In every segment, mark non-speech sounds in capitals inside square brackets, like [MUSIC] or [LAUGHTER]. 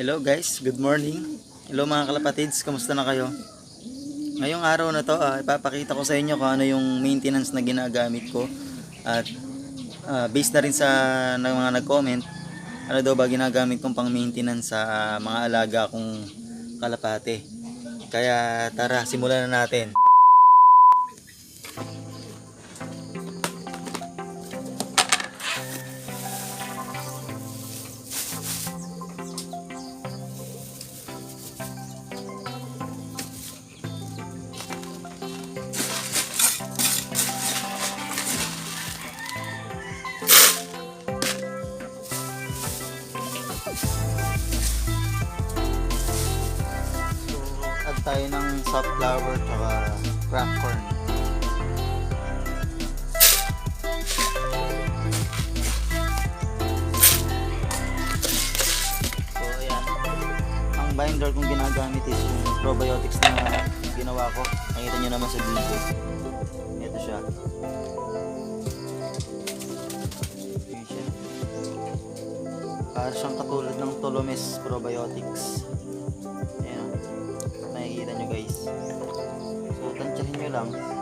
Hello guys, good morning. Hello mga kalapatids, kamusta na kayo? Ngayong araw na to, ah, ipapakita ko sa inyo kung ano yung maintenance na ginagamit ko. At ah, based na rin sa mga nag-comment, ano daw ba ginagamit kong pang maintenance sa ah, mga alaga kong kalapate. Kaya tara, simulan na natin. Tayo ng soft flour tsaka crack corn. So, ayan. Ang binder kong ginagamit is yung probiotics na ginawa ko. Nakita nyo naman sa video. Ito siya. Para siyang katulad ng Tolomes Probiotics. Ayan. 来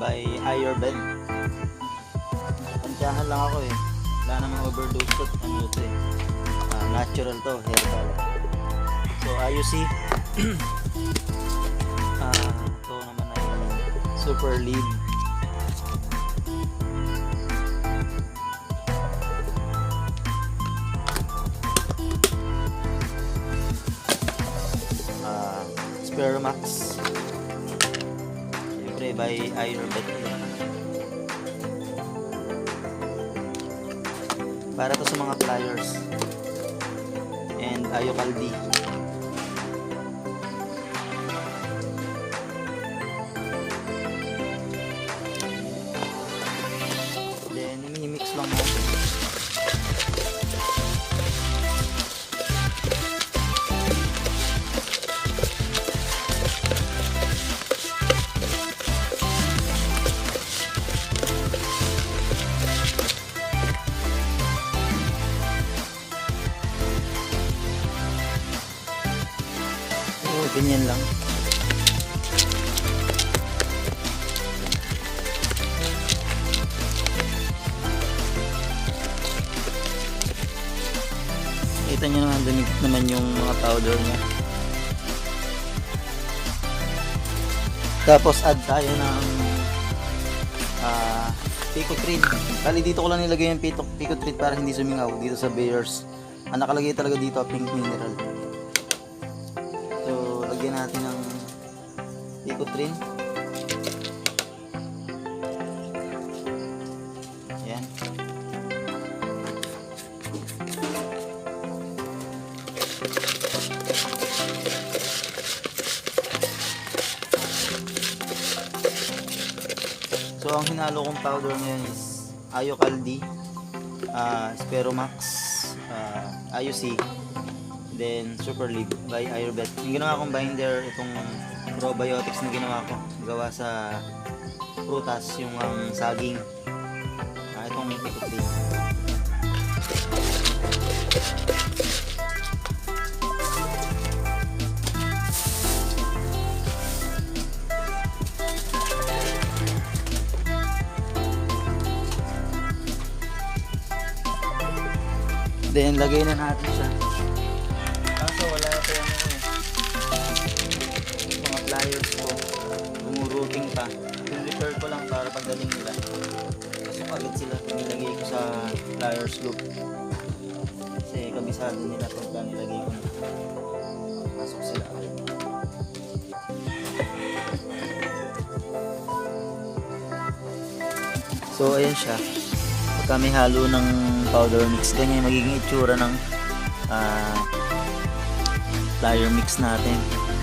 by Ayurbed. Tansyahan lang ako eh. Wala namang overdose to. Ano to eh. Ah, natural to, herbal. So IUC [CLEARS THROAT] ah ito naman ay super lead uh, Spermax Siyempre by Ayurved yun. Para to sa mga flyers and Ayokaldi ganyan lang. Kita nyo naman, dumikit naman yung mga powder niya. Tapos add tayo ng ah pico treat. Bali dito ko lang nilagay yung pico, para hindi sumingaw dito sa bears. Ang nakalagay talaga dito, pink mineral. Natin ng Ecotrin. Ayan. So, ang hinalo kong powder ngayon is Ayokaldi, uh, Speromax, uh, IUC, then Super League by Ayurved. Yung ginawa kong binder, itong probiotics na ginawa ko, gawa sa prutas, yung ang saging. Ah, itong Ecotrin. Then, lagay na natin siya. Yung ko lang para pagdating nila. Pasok agad sila. Nilagay ko sa pliers loop. kalsada nila pagka nilagay ko. Pasok sila. So, ayan siya. Pagka may halo ng powder mix, ganyan magiging itsura ng ah, flour mix natin. Ayan.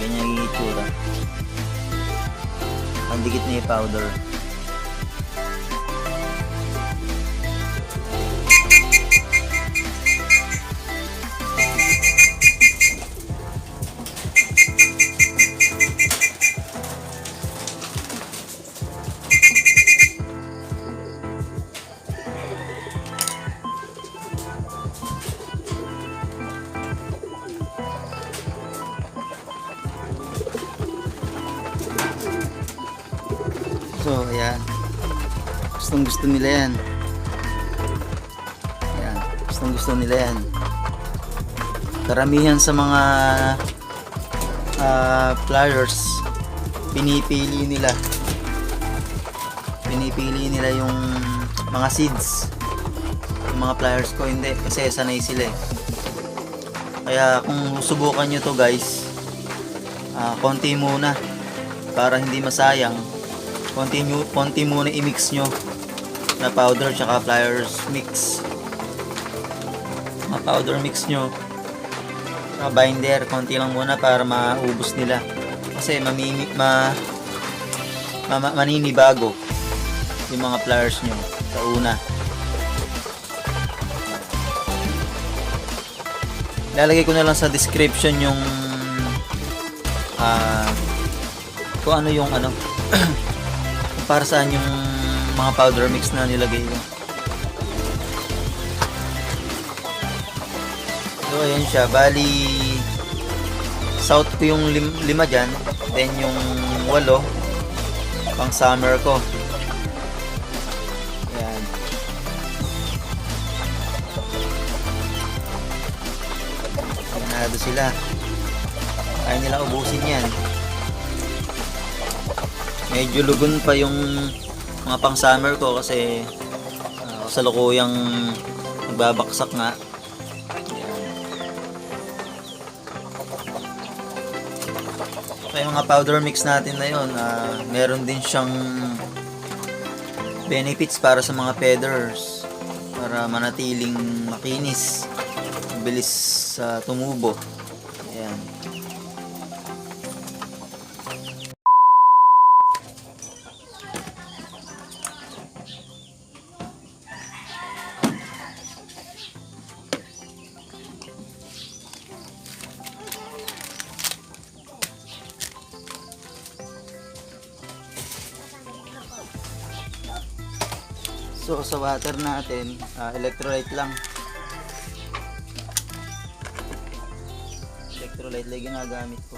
Ganyan yung magiging itsura. Ang dikit na yung gusto nila yan. Ayan. Gustong gusto nila yan. Karamihan sa mga ah, flyers, pinipili nila. Pinipili nila yung mga seeds. Yung mga flyers ko hindi kasi sanay sila eh. Kaya kung subukan nyo to guys, ah, konti muna para hindi masayang konti, konti muna i-mix nyo na powder tsaka flyers mix. Mga powder mix nyo. Mga binder konti lang muna para maubos nila. Kasi mamimi, ma, ma, ma- maninibago yung mga flyers nyo sa una. Lalagay ko na lang sa description yung ah kung ano yung ano. [CLEARS THROAT] Para saan yung mga powder mix na nilagay ko. So ayan siya, bali south ko yung lim- lima dyan, then yung walo pang summer ko. Ayan. Ganado sila. Kaya nila ubusin yan medyo lugon pa yung mga pang summer ko kasi uh, kasalukuyang nagbabaksak nga. So yung mga powder mix natin na yun ah, meron din siyang benefits para sa mga feathers para manatiling makinis bilis sa tumubo So sa water natin, ah, electrolyte lang. Electrolyte lang ginagamit ko.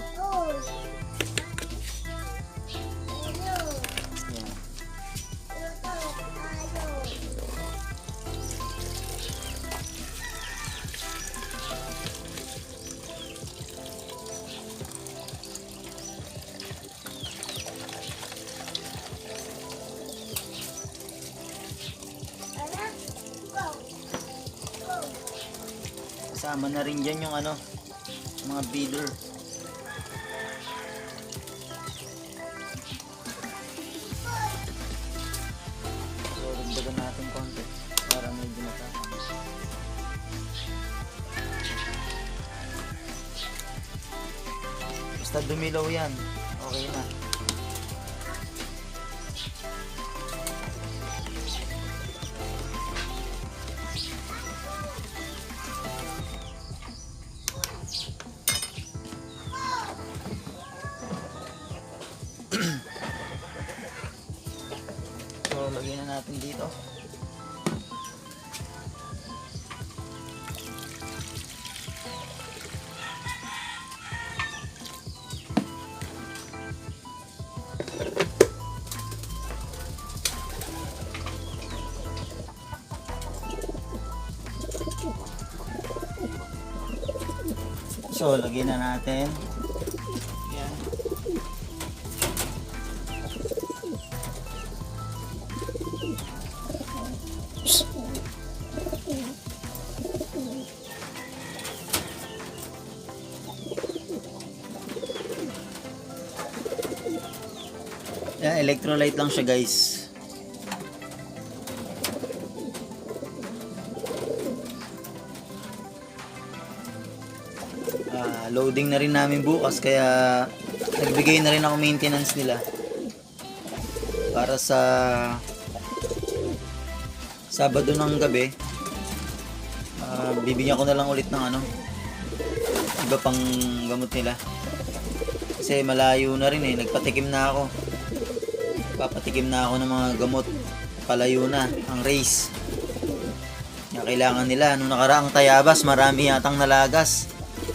Kasama na rin dyan yung ano, mga beader. So, dagdagan natin konti para medyo matapang. Basta dumilaw yan, dito. So, lagyan na natin. Electrolyte lang siya guys. Ah, loading na rin namin bukas kaya nagbigay na rin ako maintenance nila para sa Sabado ng gabi ah, bibigyan ko na lang ulit ng ano iba pang gamot nila kasi malayo na rin eh nagpatikim na ako papatikim na ako ng mga gamot palayo na ang race na kailangan nila nung nakaraang tayabas marami yatang nalagas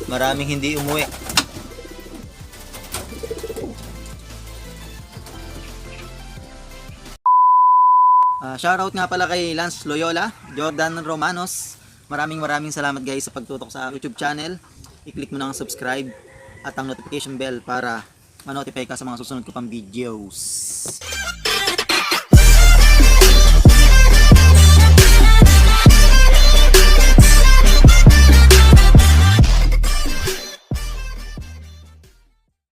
maraming hindi umuwi Ah, shoutout nga pala kay Lance Loyola, Jordan Romanos. Maraming maraming salamat guys sa pagtutok sa YouTube channel. I-click mo na ang subscribe at ang notification bell para ma-notify ka sa mga susunod ko pang videos.